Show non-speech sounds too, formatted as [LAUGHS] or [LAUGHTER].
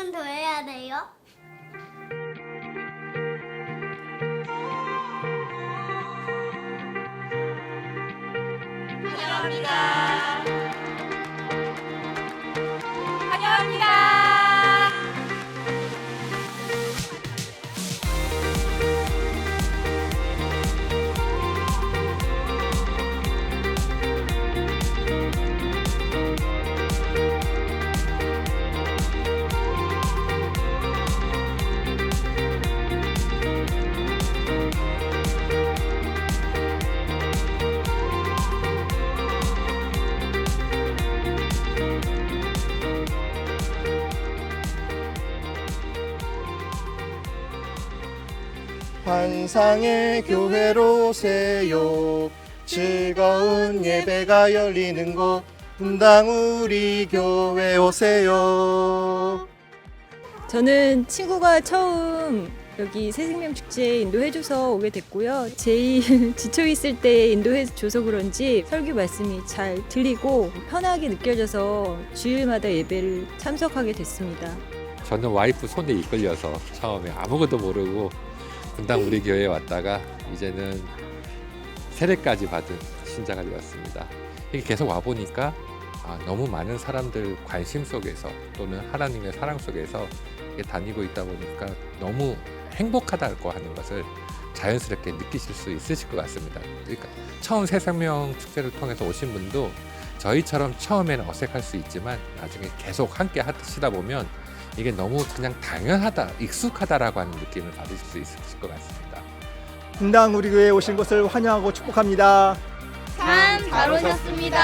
번은 더 해야 돼요? 감사합니다. 환상의 교회로 오세요. 즐거운 예배가 열리는 곳 분당 우리 교회 오세요. 저는 친구가 처음 여기 새생명 축제에 인도해줘서 오게 됐고요. 제일 [LAUGHS] 지쳐 있을 때 인도해줘서 그런지 설교 말씀이 잘 들리고 편하게 느껴져서 주일마다 예배를 참석하게 됐습니다. 저는 와이프 손에 이끌려서 처음에 아무것도 모르고 분당 우리 교회에 왔다가 이제는 세례까지 받은 신자가 되었습니다. 이게 계속 와 보니까 아, 너무 많은 사람들 관심 속에서 또는 하나님의 사랑 속에서 다니고 있다 보니까 너무 행복하다고 하는 것을 자연스럽게 느끼실 수 있으실 것 같습니다. 그러니까 처음 새생명 축제를 통해서 오신 분도 저희처럼 처음에는 어색할 수 있지만 나중에 계속 함께 하시다 보면 이게 너무 그냥 당연하다, 익숙하다라고 하는 느낌을 받으실 수 있을 것 같습니다. 분당 우리 교회 오신 것을 환영하고 축복합니다. 참 잘 오셨습니다.